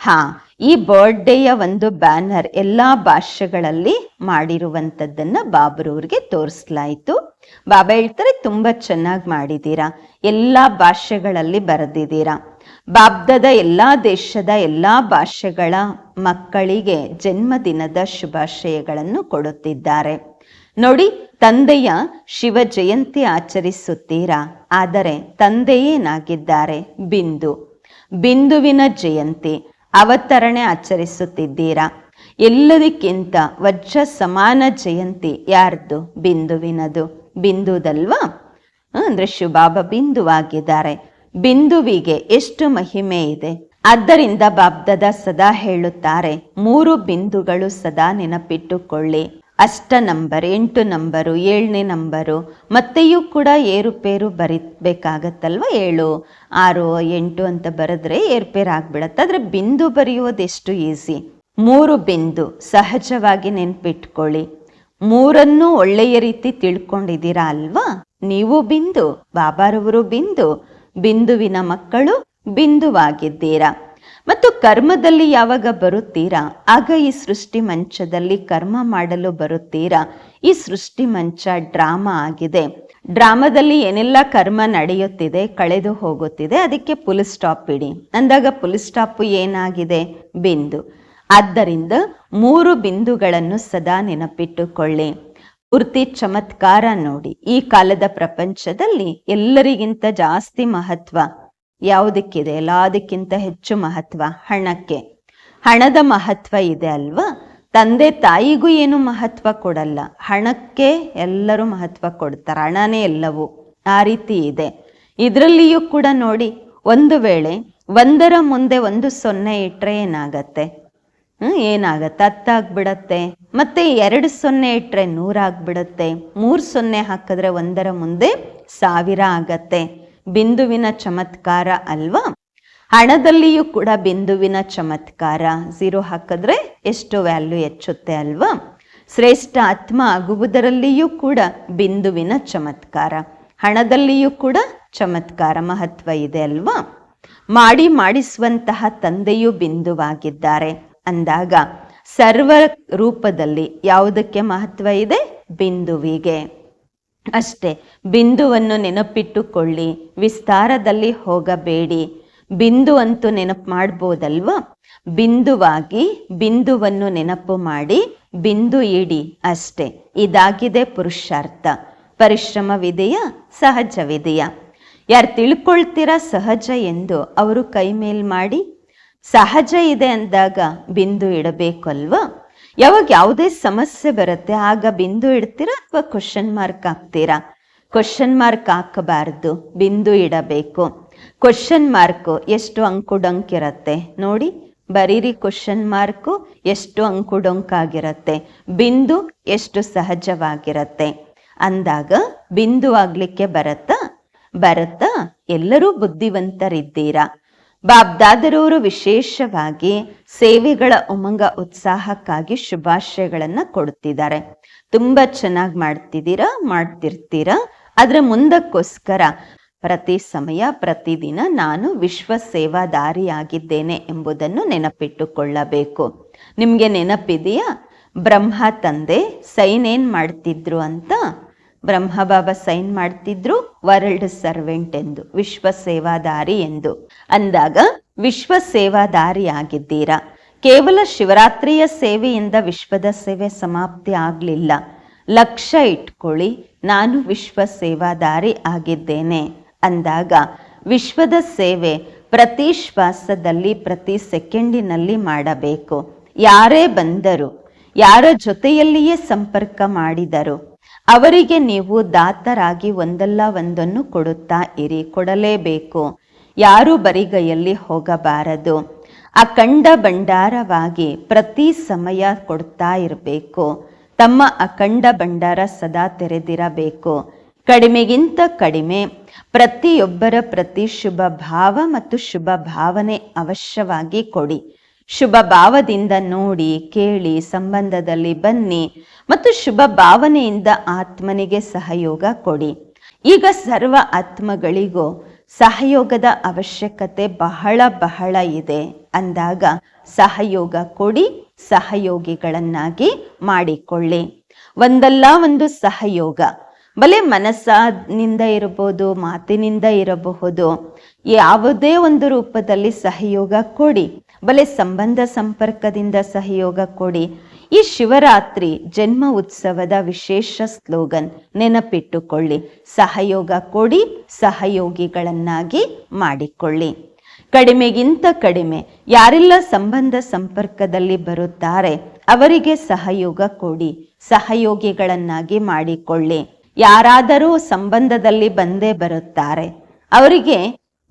ಹಾ, ಈ ಬರ್ಡೇಯ ಒಂದು ಬ್ಯಾನರ್ ಎಲ್ಲಾ ಭಾಷೆಗಳಲ್ಲಿ ಮಾಡಿರುವಂಥದ್ದನ್ನ ಬಾಬ್ರವ್ರಿಗೆ ತೋರಿಸ್ಲಾಯಿತು. ಬಾಬಾ ಹೇಳ್ತಾರೆ, ತುಂಬಾ ಚೆನ್ನಾಗಿ ಮಾಡಿದ್ದೀರಾ, ಎಲ್ಲಾ ಭಾಷೆಗಳಲ್ಲಿ ಬರೆದಿದ್ದೀರಾ. ಬಾಬ್ದದ ಎಲ್ಲಾ ದೇಶದ ಎಲ್ಲಾ ಭಾಷೆಗಳ ಮಕ್ಕಳಿಗೆ ಜನ್ಮದಿನದ ಶುಭಾಶಯಗಳನ್ನು ಕೊಡುತ್ತಿದ್ದಾರೆ. ನೋಡಿ, ತಂದೆಯ ಶಿವ ಜಯಂತಿ ಆಚರಿಸುತ್ತೀರಾ, ಆದರೆ ತಂದೆಯೇನಾಗಿದ್ದಾರೆ, ಬಿಂದು. ಬಿಂದುವಿನ ಜಯಂತಿ. ಅವತರಣೆ ಆಚರಿಸುತ್ತಿದ್ದೀರಾ? ಎಲ್ಲದಕ್ಕಿಂತ ವಜ್ರ ಸಮಾನ ಜಯಂತಿ ಯಾರ್ದು? ಬಿಂದುವಿನದು. ಬಿಂದುದಲ್ವಾ? ಅಂದ್ರೆ ಶುಭಾಬ ಬಿಂದುವಾಗಿದ್ದಾರೆ. ಬಿಂದುವಿಗೆ ಎಷ್ಟು ಮಹಿಮೆ ಇದೆ? ಆದ್ದರಿಂದ ಬಾಬ್ದದ ಸದಾ ಹೇಳುತ್ತಾರೆ, ಮೂರು ಬಿಂದುಗಳು ಸದಾ ನೆನಪಿಟ್ಟುಕೊಳ್ಳಿ. ಅಷ್ಟ ನಂಬರ್, ಎಂಟು ನಂಬರು, ಏಳನೇ ನಂಬರು, ಮತ್ತೆಯೂ ಕೂಡ ಏರುಪೇರು ಬರಿಬೇಕಾಗತ್ತಲ್ವ ಏಳು? ಆರು, ಎಂಟು ಅಂತ ಬರೆದ್ರೆ ಏರುಪೇರು ಆಗ್ಬಿಡತ್ತೆ. ಆದರೆ ಬಿಂದು ಬರೆಯುವುದೆಷ್ಟು ಈಸಿ? ಮೂರು ಬಿಂದು, ಸಹಜವಾಗಿ ನೆನ್ಪಿಟ್ಕೊಳ್ಳಿ. ಮೂರನ್ನು ಒಳ್ಳೆಯ ರೀತಿ ತಿಳ್ಕೊಂಡಿದ್ದೀರಾ ಅಲ್ವಾ? ನೀವು ಬಿಂದು, ಬಾಬಾರವರು ಬಿಂದು, ಬಿಂದುವಿನ ಮಕ್ಕಳು ಬಿಂದುವಾಗಿದ್ದೀರಾ. ಮತ್ತು ಕರ್ಮದಲ್ಲಿ ಯಾವಾಗ ಬರುತ್ತೀರಾ? ಆಗ ಈ ಸೃಷ್ಟಿ ಮಂಚದಲ್ಲಿ ಕರ್ಮ ಮಾಡಲು ಬರುತ್ತೀರಾ? ಈ ಸೃಷ್ಟಿ ಮಂಚ ಡ್ರಾಮಾ ಆಗಿದೆ. ಡ್ರಾಮಾದಲ್ಲಿ ಏನೆಲ್ಲ ಕರ್ಮ ನಡೆಯುತ್ತಿದೆ, ಕಳೆದು ಹೋಗುತ್ತಿದೆ, ಅದಕ್ಕೆ ಪುಲ್ ಸ್ಟಾಪ್ ಇಡಿ. ಅಂದಾಗ ಪುಲ್ ಸ್ಟಾಪ್ ಏನಾಗಿದೆ? ಬಿಂದು. ಆದ್ದರಿಂದ ಮೂರು ಬಿಂದುಗಳನ್ನು ಸದಾ ನೆನಪಿಟ್ಟುಕೊಳ್ಳಿ. ಪೂರ್ತಿ ಚಮತ್ಕಾರ ನೋಡಿ. ಈ ಕಾಲದ ಪ್ರಪಂಚದಲ್ಲಿ ಎಲ್ಲರಿಗಿಂತ ಜಾಸ್ತಿ ಮಹತ್ವ ಯಾವುದಕ್ಕಿದೆ? ಎಲ್ಲದಕ್ಕಿಂತ ಹೆಚ್ಚು ಮಹತ್ವ, ಹಣಕ್ಕೆ. ಹಣದ ಮಹತ್ವ ಇದೆ ಅಲ್ವಾ? ತಂದೆ ತಾಯಿಗೂ ಏನು ಮಹತ್ವ ಕೊಡಲ್ಲ. ಹಣಕ್ಕೆ ಎಲ್ಲರೂ ಮಹತ್ವ ಕೊಡ್ತಾರೆ. ಹಣನೇ ಎಲ್ಲವೂ ಆ ರೀತಿ ಇದೆ. ಇದರಲ್ಲಿಯೂ ಕೂಡ ನೋಡಿ, ಒಂದು ವೇಳೆ ಒಂದರ ಮುಂದೆ ಒಂದು ಸೊನ್ನೆ ಇಟ್ಟರೆ ಏನಾಗತ್ತೆ? ಹ್ಞೂ ಏನಾಗತ್ತೆ? ಹತ್ತಾಗ್ಬಿಡತ್ತೆ. ಮತ್ತೆ ಎರಡು ಸೊನ್ನೆ ಇಟ್ಟರೆ ನೂರಾಗ್ಬಿಡತ್ತೆ. ಮೂರು ಸೊನ್ನೆ ಹಾಕಿದ್ರೆ ಒಂದರ ಮುಂದೆ ಸಾವಿರ ಆಗತ್ತೆ. ಬಿಂದುವಿನ ಚಮತ್ಕಾರ ಅಲ್ವಾ? ಹಣದಲ್ಲಿಯೂ ಕೂಡ ಬಿಂದುವಿನ ಚಮತ್ಕಾರ. ಝೀರೋ ಹಾಕಿದ್ರೆ ಎಷ್ಟು ವ್ಯಾಲ್ಯೂ ಹೆಚ್ಚುತ್ತೆ ಅಲ್ವಾ? ಶ್ರೇಷ್ಠ ಆತ್ಮ ಆಗುವುದರಲ್ಲಿಯೂ ಕೂಡ ಬಿಂದುವಿನ ಚಮತ್ಕಾರ. ಹಣದಲ್ಲಿಯೂ ಕೂಡ ಚಮತ್ಕಾರ ಮಹತ್ವ ಇದೆ ಅಲ್ವಾ? ಮಾಡಿ ಮಾಡಿಸುವಂತಹ ತಂದೆಯು ಬಿಂದುವಾಗಿದ್ದಾರೆ. ಅಂದಾಗ ಸರ್ವ ರೂಪದಲ್ಲಿ ಯಾವುದಕ್ಕೆ ಮಹತ್ವ ಇದೆ? ಬಿಂದುವಿಗೆ. ಅಷ್ಟೇ, ಬಿಂದುವನ್ನು ನೆನಪಿಟ್ಟುಕೊಳ್ಳಿ, ವಿಸ್ತಾರದಲ್ಲಿ ಹೋಗಬೇಡಿ. ಬಿಂದು ಅಂತೂ ನೆನಪು ಮಾಡ್ಬೋದಲ್ವಾ? ಬಿಂದುವಾಗಿ ಬಿಂದುವನ್ನು ನೆನಪು ಮಾಡಿ, ಬಿಂದು ಇಡಿ ಅಷ್ಟೇ. ಇದಾಗಿದೆ ಪುರುಷಾರ್ಥ. ಪರಿಶ್ರಮವಿದೆಯ? ಸಹಜವಿದೆಯಾ? ಯಾರು ತಿಳ್ಕೊಳ್ತೀರಾ ಸಹಜ ಎಂದು ಅವರು ಕೈ ಮೇಲ್ ಮಾಡಿ? ಸಹಜ ಇದೆ ಅಂದಾಗ ಬಿಂದು ಇಡಬೇಕು ಅಲ್ವಾ ಯಾವಾಗ ಯಾವುದೇ ಸಮಸ್ಯೆ ಬರುತ್ತೆ, ಆಗ ಬಿಂದು ಇಡ್ತೀರಾ ಅಥವಾ ಕ್ವಶನ್ ಮಾರ್ಕ್ ಹಾಕ್ತೀರಾ? ಕ್ವಶನ್ ಮಾರ್ಕ್ ಹಾಕಬಾರ್ದು, ಬಿಂದು ಇಡಬೇಕು. ಕ್ವಶನ್ ಮಾರ್ಕು ಎಷ್ಟು ಅಂಕುಡೊಂಕಿರತ್ತೆ? ನೋಡಿ, ಬರೀರಿ ಕ್ವಶನ್ ಮಾರ್ಕು ಎಷ್ಟು ಅಂಕುಡೊಂಕಾಗಿರತ್ತೆ? ಬಿಂದು ಎಷ್ಟು ಸಹಜವಾಗಿರತ್ತೆ? ಅಂದಾಗ ಬಿಂದು ಆಗ್ಲಿಕ್ಕೆ ಬರತ್ತಾ? ಬರತ್ತಾ? ಎಲ್ಲರೂ ಬುದ್ಧಿವಂತರಿದ್ದೀರಾ? ಬಾಬ್ದಾದರವರು ವಿಶೇಷವಾಗಿ ಸೇವೆಗಳ ಉಮಂಗ ಉತ್ಸಾಹಕ್ಕಾಗಿ ಶುಭಾಶಯಗಳನ್ನ ಕೊಡುತ್ತಿದ್ದಾರೆ. ತುಂಬಾ ಚೆನ್ನಾಗಿ ಮಾಡ್ತಿದ್ದೀರಾ, ಮಾಡ್ತಿರ್ತೀರಾ? ಅದರ ಮುಂದಕ್ಕೋಸ್ಕರ ಪ್ರತಿ ಸಮಯ ಪ್ರತಿದಿನ ನಾನು ವಿಶ್ವ ಸೇವಾದಾರಿಯಾಗಿದ್ದೇನೆ ಎಂಬುದನ್ನು ನೆನಪಿಟ್ಟುಕೊಳ್ಳಬೇಕು. ನಿಮಗೆ ನೆನಪಿದೆಯಾ? ಬ್ರಹ್ಮ ತಂದೆ, ಸೈನ್ ಏನ್ ಮಾಡ್ತಿದ್ರು ಅಂತ? ಬ್ರಹ್ಮ ಬಾಬಾ ಸೈನ್ ಮಾಡ್ತಿದ್ರು, ವರ್ಲ್ಡ್ ಸರ್ವೆಂಟ್ ಎಂದು, ವಿಶ್ವ ಸೇವಾದಾರಿ ಎಂದು. ಅಂದಾಗ, ವಿಶ್ವ ಸೇವಾದಾರಿ ಆಗಿದ್ದೀರಾ? ಕೇವಲ ಶಿವರಾತ್ರಿಯ ಸೇವೆಯಿಂದ ವಿಶ್ವದ ಸೇವೆ ಸಮಾಪ್ತಿ ಆಗಲಿಲ್ಲ. ಲಕ್ಷ ಇಟ್ಕೊಳ್ಳಿ, ನಾನು ವಿಶ್ವ ಸೇವಾದಾರಿ ಆಗಿದ್ದೇನೆ. ಅಂದಾಗ, ವಿಶ್ವದ ಸೇವೆ ಪ್ರತಿ ಶ್ವಾಸದಲ್ಲಿ, ಪ್ರತಿ ಸೆಕೆಂಡಿನಲ್ಲಿ ಮಾಡಬೇಕು. ಯಾರೇ ಬಂದರು, ಯಾರ ಜೊತೆಯಲ್ಲಿಯೇ ಸಂಪರ್ಕ ಮಾಡಿದರು ಅವರಿಗೆ ನೀವು ದಾತರಾಗಿ ಒಂದಲ್ಲ ಒಂದನ್ನು ಕೊಡುತ್ತಾ ಇರಿ, ಕೊಡಲೇಬೇಕು. ಯಾರು ಬರಿಗೈಯಲ್ಲಿ ಹೋಗಬಾರದು. ಅಖಂಡ ಭಂಡಾರವಾಗಿ ಪ್ರತಿ ಸಮಯ ಕೊಡ್ತಾ ಇರಬೇಕು. ತಮ್ಮ ಅಖಂಡ ಭಂಡಾರ ಸದಾ ತೆರೆದಿರಬೇಕು. ಕಡಿಮೆಗಿಂತ ಕಡಿಮೆ, ಪ್ರತಿಯೊಬ್ಬರ ಪ್ರತಿ ಶುಭ ಭಾವ ಮತ್ತು ಶುಭ ಭಾವನೆ ಅವಶ್ಯವಾಗಿ ಕೊಡಿ. ಶುಭ ಭಾವದಿಂದ ನೋಡಿ ಕೇಳಿ ಸಂಬಂಧದಲ್ಲಿ ಬನ್ನಿ ಮತ್ತು ಶುಭ ಭಾವನೆಯಿಂದ ಆತ್ಮನಿಗೆ ಸಹಯೋಗ ಕೊಡಿ. ಈಗ ಸರ್ವ ಆತ್ಮಗಳಿಗೂ ಸಹಯೋಗದ ಅವಶ್ಯಕತೆ ಬಹಳ ಬಹಳ ಇದೆ. ಅಂದಾಗ ಸಹಯೋಗ ಕೊಡಿ, ಸಹಯೋಗಿಗಳನ್ನಾಗಿ ಮಾಡಿಕೊಳ್ಳಿ. ಒಂದಲ್ಲ ಒಂದು ಸಹಯೋಗ. ಬಲೆ ಮನಸ್ಸಿನಿಂದ ಇರಬಹುದು, ಮಾತಿನಿಂದ ಇರಬಹುದು, ಯಾವುದೇ ಒಂದು ರೂಪದಲ್ಲಿ ಸಹಯೋಗ ಕೊಡಿ. ಬಲೆ ಸಂಬಂಧ ಸಂಪರ್ಕದಿಂದ ಸಹಯೋಗ ಕೊಡಿ. ಈ ಶಿವರಾತ್ರಿ ಜನ್ಮ ಉತ್ಸವದ ವಿಶೇಷ ಸ್ಲೋಗನ್, ನೆನಪಿಟ್ಟುಕೊಳ್ಳಿ. ಸಹಯೋಗ ಕೊಡಿ, ಸಹಯೋಗಿಗಳನ್ನಾಗಿ ಮಾಡಿಕೊಳ್ಳಿ. ಕಡಿಮೆಗಿಂತ ಕಡಿಮೆ, ಯಾರೆಲ್ಲ ಸಂಬಂಧ ಸಂಪರ್ಕದಲ್ಲಿ ಬರುತ್ತಾರೆ, ಅವರಿಗೆ ಸಹಯೋಗ ಕೊಡಿ. ಸಹಯೋಗಿಗಳನ್ನಾಗಿ ಮಾಡಿಕೊಳ್ಳಿ. ಯಾರಾದರೂ ಸಂಬಂಧದಲ್ಲಿ ಬಂದೇ ಬರುತ್ತಾರೆ. ಅವರಿಗೆ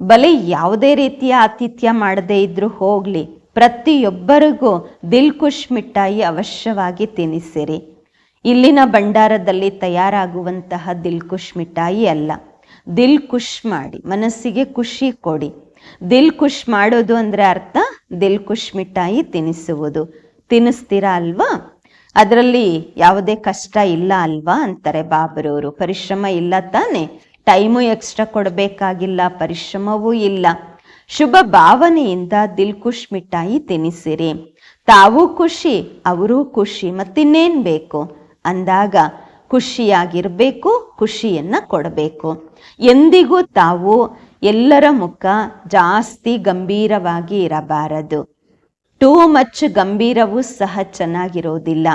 ಬಲೆ ಯಾವುದೇ ರೀತಿಯ ಆತಿಥ್ಯ ಮಾಡದೇ ಇದ್ರೂ ಹೋಗ್ಲಿ. ಪ್ರತಿಯೊಬ್ಬರಿಗೂ ದಿಲ್ ಖುಷ್ ಮಿಠಾಯಿ ಅವಶ್ಯವಾಗಿ ತಿನ್ನಿಸಿರಿ ಇಲ್ಲಿನ ಭಂಡಾರದಲ್ಲಿ ತಯಾರಾಗುವಂತಹ ದಿಲ್ ಖುಷ್ ಮಿಠಾಯಿ ಅಲ್ಲ. ದಿಲ್ ಖುಷ್ ಮಾಡಿ, ಮನಸ್ಸಿಗೆ ಖುಷಿ ಕೊಡಿ. ದಿಲ್ ಖುಷ್ ಮಾಡೋದು ಅಂದ್ರೆ ಅರ್ಥ ದಿಲ್ ಖುಷ್ ಮಿಠಾಯಿ ತಿನ್ನಿಸುವುದು ತಿನ್ನಿಸ್ತೀರಾ ಅಲ್ವಾ? ಅದರಲ್ಲಿ ಯಾವುದೇ ಕಷ್ಟ ಇಲ್ಲ ಅಲ್ವಾ ಅಂತಾರೆ ಬಾಬರವರು. ಪರಿಶ್ರಮ ಇಲ್ಲ ತಾನೆ. ಟೈಮು ಎಕ್ಸ್ಟ್ರಾ ಕೊಡಬೇಕಾಗಿಲ್ಲ, ಪರಿಶ್ರಮವೂ ಇಲ್ಲ. ಶುಭ ಭಾವನೆಯಿಂದ ದಿಲ್ಖುಷ್ ಮಿಠಾಯಿ ತಿನ್ನಿಸಿರಿ ತಾವೂ ಖುಷಿ, ಅವರೂ ಖುಷಿ, ಮತ್ತಿನ್ನೇನ್ ಬೇಕು? ಅಂದಾಗ ಖುಷಿಯಾಗಿರ್ಬೇಕು, ಖುಷಿಯನ್ನ ಕೊಡಬೇಕು. ಎಂದಿಗೂ ತಾವು ಎಲ್ಲರ ಮುಖ ಜಾಸ್ತಿ ಗಂಭೀರವಾಗಿ ಇರಬಾರದು. ಟೂ ಮಚ್ ಗಂಭೀರವೂ ಸಹ ಚೆನ್ನಾಗಿರೋದಿಲ್ಲ.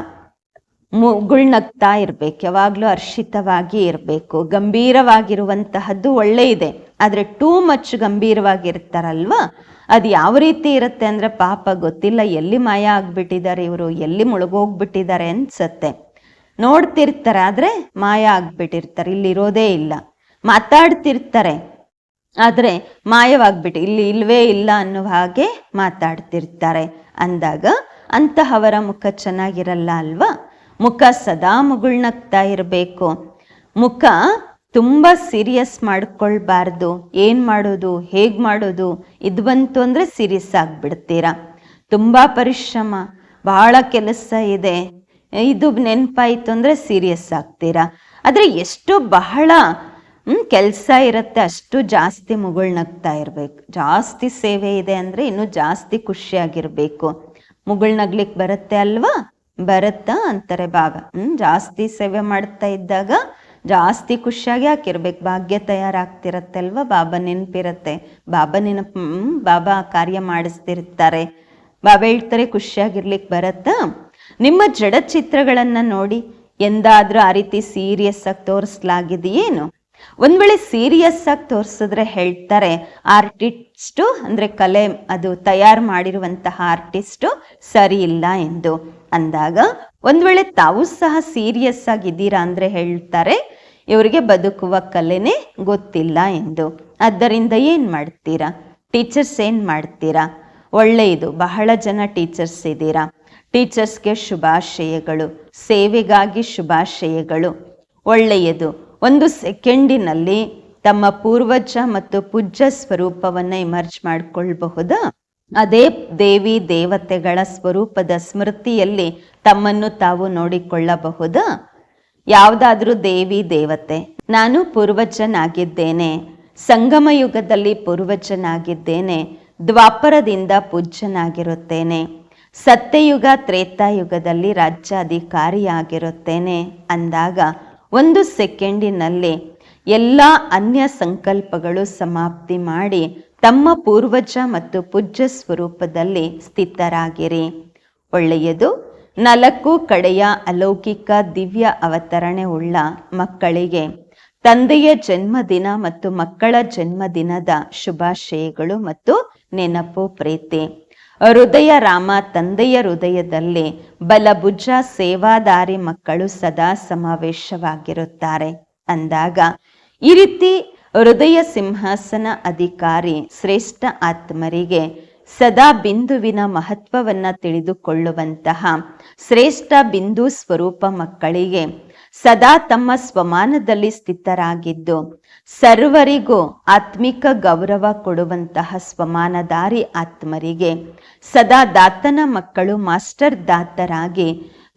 ಮುಗುಳ್ನಗ್ತಾ ಇರಬೇಕು, ಯಾವಾಗಲೂ ಹರ್ಷಿತವಾಗಿ ಇರಬೇಕು, ಗಂಭೀರವಾಗಿರುವಂತಹದ್ದು ಒಳ್ಳೆ ಇದೆ. ಆದರೆ ಟೂ ಮಚ್ ಗಂಭೀರವಾಗಿರ್ತಾರಲ್ವಾ? ಅದು ಯಾವ ರೀತಿ ಇರುತ್ತೆ ಅಂದ್ರೆ ಪಾಪ ಗೊತ್ತಿಲ್ಲ, ಎಲ್ಲಿ ಮಾಯ ಆಗ್ಬಿಟ್ಟಿದ್ದಾರೆ ಇವರು, ಎಲ್ಲಿ ಮುಳುಗೋಗ್ಬಿಟ್ಟಿದ್ದಾರೆ ಅನ್ಸತ್ತೆ. ನೋಡ್ತಿರ್ತಾರೆ, ಆದ್ರೆ ಮಾಯ ಆಗ್ಬಿಟ್ಟಿರ್ತಾರೆ, ಇಲ್ಲಿರೋದೇ ಇಲ್ಲ. ಮಾತಾಡ್ತಿರ್ತಾರೆ ಆದರೆ ಮಾಯವಾಗ್ಬಿಟ್ಟು ಇಲ್ಲಿ ಇಲ್ವೇ ಇಲ್ಲ ಅನ್ನುವ ಹಾಗೆ ಮಾತಾಡ್ತಿರ್ತಾರೆ. ಅಂದಾಗ ಅಂತಹವರ ಮುಖ ಚೆನ್ನಾಗಿರಲ್ಲ ಅಲ್ವಾ? ಮುಖ ಸದಾ ಮುಗುಳ್ನಗ್ತಾ ಇರಬೇಕು. ಮುಖ ತುಂಬ ಸೀರಿಯಸ್ ಮಾಡ್ಕೊಳ್ಬಾರ್ದು. ಏನು ಮಾಡೋದು? ಹೇಗೆ ಮಾಡೋದು? ಇದು ಬಂತು ಅಂದರೆ ಸೀರಿಯಸ್ ಆಗಿಬಿಡ್ತೀರಾ? ತುಂಬ ಪರಿಶ್ರಮ. ಬಹಳ ಕೆಲಸ ಇದೆ. ಇದು ನೆನಪಾಯಿತು ಅಂದರೆ ಸೀರಿಯಸ್ ಆಗ್ತೀರಾ? ಆದರೆ ಎಷ್ಟು ಬಹಳ ಕೆಲಸ ಇರುತ್ತೆ, ಅಷ್ಟು ಜಾಸ್ತಿ ಮುಗುಳ್ನಗ್ತಾ ಇರಬೇಕು. ಜಾಸ್ತಿ ಸೇವೆ ಇದೆ ಅಂದರೆ ಇನ್ನೂ ಜಾಸ್ತಿ ಖುಷಿಯಾಗಿರಬೇಕು. ಮುಗುಳ್ನಗ್ಲಿಕ್ಕೆ ಬರುತ್ತೆ ಅಲ್ವಾ? ಬರುತ್ತಾ ಅಂತಾರೆ ಬಾಬಾ ಹ್ಮ್, ಜಾಸ್ತಿ ಸೇವೆ ಮಾಡ್ತಾ ಇದ್ದಾಗ ಜಾಸ್ತಿ ಖುಷಿಯಾಗಿ ಹಾಕಿರ್ಬೇಕು. ಭಾಗ್ಯ ತಯಾರಾಗ್ತಿರತ್ತೆ ಅಲ್ವಾ? ಬಾಬಾ ನೆನಪಿರತ್ತೆ. ಬಾಬಾ ನೆನಪು, ಹ್ಮ್, ಬಾಬಾ ಕಾರ್ಯ ಮಾಡಿಸ್ತಿರ್ತಾರೆ. ಬಾಬಾ ಹೇಳ್ತಾರೆ ಖುಷಿಯಾಗಿರ್ಲಿಕ್ಕೆ ಬರತ್ತಾ. ನಿಮ್ಮ ಜಡ ಚಿತ್ರಗಳನ್ನು ನೋಡಿ ಎಂದಾದ್ರೂ ಆ ರೀತಿ ಸೀರಿಯಸ್ ಆಗಿ ತೋರಿಸ್ಲಾಗಿದೆಯೇನು? ಒಂದ್ ವೇಳೆ ಸೀರಿಯಸ್ ಆಗಿ ತೋರಿಸಿದ್ರೆ ಹೇಳ್ತಾರೆ ಆರ್ಟಿಸ್ಟು ಅಂದ್ರೆ ಕಲೆ ಅದು ತಯಾರು ಮಾಡಿರುವಂತಹ ಆರ್ಟಿಸ್ಟು ಸರಿ ಇಲ್ಲ ಎಂದು. ಅಂದಾಗ ಒಂದ್ ವೇಳೆ ತಾವು ಸಹ ಸೀರಿಯಸ್ ಆಗಿದ್ದೀರಾ ಅಂದ್ರೆ ಹೇಳ್ತಾರೆ, ಇವರಿಗೆ ಬದುಕುವ ಕಲೆನೇ ಗೊತ್ತಿಲ್ಲ ಎಂದು. ಆದ್ದರಿಂದ ಏನ್ ಮಾಡ್ತೀರಾ? ಟೀಚರ್ಸ್ ಏನ್ ಮಾಡ್ತೀರಾ? ಒಳ್ಳೆಯದು, ಬಹಳ ಜನ ಟೀಚರ್ಸ್ ಇದ್ದೀರಾ? ಟೀಚರ್ಸ್ಗೆ ಶುಭಾಶಯಗಳು, ಸೇವೆಗಾಗಿ ಶುಭಾಶಯಗಳು. ಒಳ್ಳೆಯದು ಒಂದು ಸೆಕೆಂಡಿನಲ್ಲಿ ತಮ್ಮ ಪೂರ್ವಜ ಮತ್ತು ಪೂಜ್ಯ ಸ್ವರೂಪವನ್ನ ಇಮರ್ಜ್ ಮಾಡ್ಕೊಳ್ಬಹುದಾ. ಅದೇ ದೇವಿ ದೇವತೆಗಳ ಸ್ವರೂಪದ ಸ್ಮೃತಿಯಲ್ಲಿ ತಮ್ಮನ್ನು ತಾವು ನೋಡಿಕೊಳ್ಳಬಹುದಾ. ಯಾವುದಾದ್ರೂ ದೇವಿ ದೇವತೆ, ನಾನು ಪೂರ್ವಜನಾಗಿದ್ದೇನೆ, ಸಂಗಮ ಯುಗದಲ್ಲಿ ಪೂರ್ವಜನಾಗಿದ್ದೇನೆ, ದ್ವಾಪರದಿಂದ ಪೂಜ್ಯನಾಗಿರುತ್ತೇನೆ, ಸತ್ಯಯುಗ ತ್ರೇತಾಯುಗದಲ್ಲಿ ರಾಜ್ಯಾಧಿಕಾರಿಯಾಗಿರುತ್ತೇನೆ ಅಂದಾಗ ಒಂದು ಸೆಕೆಂಡಿನಲ್ಲಿ ಎಲ್ಲ ಅನ್ಯ ಸಂಕಲ್ಪಗಳು ಸಮಾಪ್ತಿ ಮಾಡಿ ತಮ್ಮ ಪೂರ್ವಜ ಮತ್ತು ಪೂಜ್ಯ ಸ್ವರೂಪದಲ್ಲಿ ಸ್ಥಿತರಾಗಿರಿ. ಒಳ್ಳೆಯದು, ನಾಲ್ಕು ಕಡೆಯ ಅಲೌಕಿಕ ದಿವ್ಯ ಅವತರಣೆ ಉಳ್ಳ ಮಕ್ಕಳಿಗೆ ತಂದೆಯ ಜನ್ಮದಿನ ಮತ್ತು ಮಕ್ಕಳ ಜನ್ಮದಿನದ ಶುಭಾಶಯಗಳು ಮತ್ತು ನೆನಪು ಪ್ರೀತಿ. ಹೃದಯ ರಾಮ ತಂದೆಯ ಹೃದಯದಲ್ಲಿ ಬಲಭುಜ ಸೇವಾದಾರಿ ಮಕ್ಕಳು ಸದಾ ಸಮಾವೇಶವಾಗಿರುತ್ತಾರೆ. ಅಂದಾಗ ಈ ರೀತಿ ಹೃದಯ ಸಿಂಹಾಸನ ಅಧಿಕಾರಿ ಶ್ರೇಷ್ಠ ಆತ್ಮರಿಗೆ ಸದಾ ಬಿಂದುವಿನ ಮಹತ್ವವನ್ನ ತಿಳಿದುಕೊಳ್ಳುವಂತಹ ಶ್ರೇಷ್ಠ ಬಿಂದು ಸ್ವರೂಪ ಮಕ್ಕಳಿಗೆ ಸದಾ ತಮ್ಮ ಸ್ವಮಾನದಲ್ಲಿ ಸ್ಥಿತರಾಗಿದ್ದು ಸರ್ವರಿಗೂ ಆತ್ಮಿಕ ಗೌರವ ಕೊಡುವಂತಹ ಸ್ವಮಾನದಾರಿ ಆತ್ಮರಿಗೆ ಸದಾ ದಾತನ ಮಕ್ಕಳು ಮಾಸ್ಟರ್ ದಾತರಾಗಿ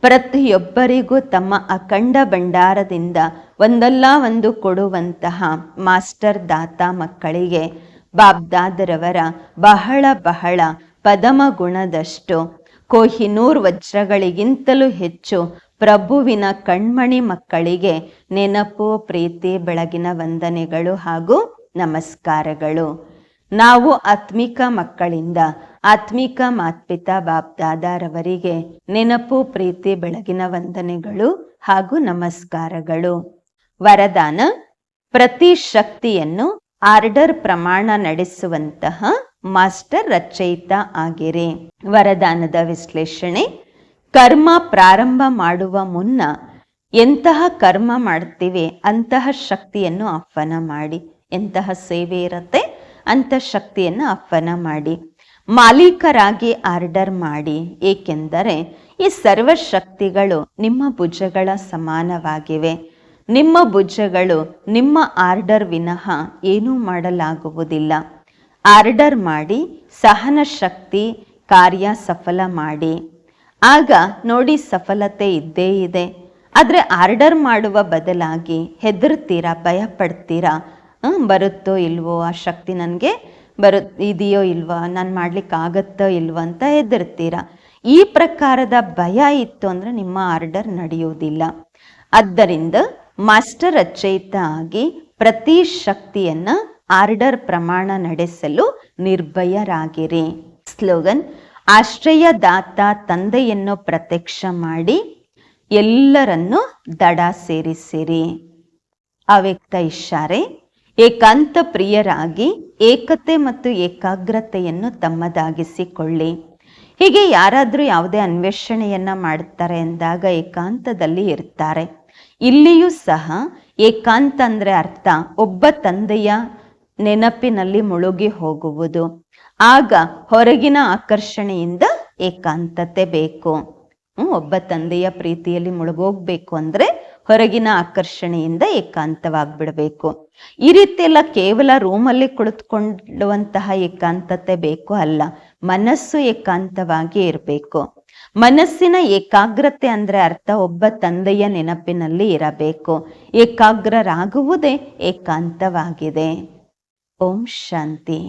ಪ್ರತಿಯೊಬ್ಬರಿಗೂ ತಮ್ಮ ಅಖಂಡ ಭಂಡಾರದಿಂದ ಒಂದಲ್ಲ ಒಂದು ಕೊಡುವಂತಹ ಮಾಸ್ಟರ್ ದಾತ ಮಕ್ಕಳಿಗೆ ಬಾಬ್ದಾದರವರ ಬಹಳ ಬಹಳ ಪದಮ ಗುಣದಷ್ಟು ಕೋಹಿನೂರ್ ವಜ್ರಗಳಿಗಿಂತಲೂ ಹೆಚ್ಚು ಪ್ರಭುವಿನ ಕಣ್ಮಣಿ ಮಕ್ಕಳಿಗೆ ನೆನಪು, ಪ್ರೀತಿ, ಬೆಳಗಿನ ವಂದನೆಗಳು ಹಾಗೂ ನಮಸ್ಕಾರಗಳು. ನಾವು ಆತ್ಮಿಕ ಮಕ್ಕಳಿಂದ ಆತ್ಮಿಕ ಮಾತ್ಪಿತಾ ಬಾಬ್ದಾದಾರವರಿಗೆ ನೆನಪು, ಪ್ರೀತಿ, ಬೆಳಗಿನ ವಂದನೆಗಳು ಹಾಗೂ ನಮಸ್ಕಾರಗಳು. ವರದಾನ, ಪ್ರತಿ ಶಕ್ತಿಯನ್ನು ಆರ್ಡರ್ ಪ್ರಮಾಣ ನಡೆಸುವಂತಹ ಮಾಸ್ಟರ್ ರಚಯಿತ ಆಗಿರಿ. ವರದಾನದ ವಿಶ್ಲೇಷಣೆ, ಕರ್ಮ ಪ್ರಾರಂಭ ಮಾಡುವ ಮುನ್ನ ಎಂತಹ ಕರ್ಮ ಮಾಡ್ತೀವಿ ಅಂತಹ ಶಕ್ತಿಯನ್ನು ಆಹ್ವಾನ ಮಾಡಿ. ಎಂತಹ ಸೇವೆ ಇರುತ್ತೆ ಅಂತ ಶಕ್ತಿಯನ್ನು ಆಹ್ವಾನ ಮಾಡಿ. ಮಾಲೀಕರಾಗಿ ಆರ್ಡರ್ ಮಾಡಿ, ಏಕೆಂದರೆ ಈ ಸರ್ವಶಕ್ತಿಗಳು ನಿಮ್ಮ ಭುಜಗಳ ಸಮಾನವಾಗಿವೆ. ನಿಮ್ಮ ಭುಜಗಳು ನಿಮ್ಮ ಆರ್ಡರ್ ವಿನಃ ಏನೂ ಮಾಡಲಾಗುವುದಿಲ್ಲ. ಆರ್ಡರ್ ಮಾಡಿ ಸಹನ ಶಕ್ತಿ ಕಾರ್ಯ ಸಫಲ ಮಾಡಿ. ಆಗ ನೋಡಿ ಸಫಲತೆ ಇದ್ದೇ ಇದೆ. ಆದರೆ ಆರ್ಡರ್ ಮಾಡುವ ಬದಲಾಗಿ ಹೆದರ್ತೀರಾ ಭಯಪಡ್ತೀರಾ? ಬರುತ್ತೋ ಇಲ್ವೋ ಆ ಶಕ್ತಿ ನನಗೆ? ಬರು, ಇದೆಯೋ ಇಲ್ವಾ, ನಾನು ಮಾಡ್ಲಿಕ್ಕೆ ಆಗತ್ತೋ ಇಲ್ವಾ ಅಂತ ಹೆದರ್ತೀರ ಈ ಪ್ರಕಾರದ ಭಯ ಇತ್ತು ಅಂದ್ರೆ ನಿಮ್ಮ ಆರ್ಡರ್ ನಡೆಯುವುದಿಲ್ಲ. ಆದ್ದರಿಂದ ಮಾಸ್ಟರ್ ರಚಯಿತ ಆಗಿ ಪ್ರತಿ ಶಕ್ತಿಯನ್ನ ಆರ್ಡರ್ ಪ್ರಮಾಣ ನಡೆಸಲು ನಿರ್ಭಯರಾಗಿರಿ. ಸ್ಲೋಗನ್, ಆಶ್ರಯದಾತ ತಂದೆಯನ್ನು ಪ್ರತ್ಯಕ್ಷ ಮಾಡಿ ಎಲ್ಲರನ್ನು ದಡ ಸೇರಿಸಿರಿ. ಅವ್ಯಕ್ತ ಇಶಾರೆ ಏಕಾಂತ ಪ್ರಿಯರಾಗಿ ಏಕತೆ ಮತ್ತು ಏಕಾಗ್ರತೆಯನ್ನು ತಮ್ಮದಾಗಿಸಿಕೊಳ್ಳಿ. ಹೀಗೆ ಯಾರಾದರೂ ಯಾವುದೇ ಅನ್ವೇಷಣೆಯನ್ನ ಮಾಡ್ತಾರೆ ಎಂದಾಗ ಏಕಾಂತದಲ್ಲಿ ಇರ್ತಾರೆ. ಇಲ್ಲಿಯೂ ಸಹ ಏಕಾಂತ ಅಂದ್ರೆ ಅರ್ಥ ಒಬ್ಬ ತಂದೆಯ ನೆನಪಿನಲ್ಲಿ ಮುಳುಗಿ ಹೋಗುವುದು. ಆಗ ಹೊರಗಿನ ಆಕರ್ಷಣೆಯಿಂದ ಏಕಾಂತತೆ ಬೇಕು. ಒಬ್ಬ ತಂದೆಯ ಪ್ರೀತಿಯಲ್ಲಿ ಮುಳುಗೋಗ್ಬೇಕು ಅಂದ್ರೆ ಹೊರಗಿನ ಆಕರ್ಷಣೆಯಿಂದ ಏಕಾಂತವಾಗ್ಬಿಡಬೇಕು. ಈ ರೀತಿ ಕೇವಲ ರೂಮಲ್ಲಿ ಕುಳಿತುಕೊಳ್ಳುವಂತಹ ಏಕಾಂತತೆ ಬೇಕು ಅಲ್ಲ, ಮನಸ್ಸು ಏಕಾಂತವಾಗಿ ಇರಬೇಕು. ಮನಸ್ಸಿನ ಏಕಾಗ್ರತೆ ಅಂದ್ರೆ ಅರ್ಥ ಒಬ್ಬ ತಂದೆಯ ನೆನಪಿನಲ್ಲಿ ಇರಬೇಕು. ಏಕಾಗ್ರರಾಗುವುದೇ ಏಕಾಂತವಾಗಿದೆ. ಓಂ ಶಾಂತಿ.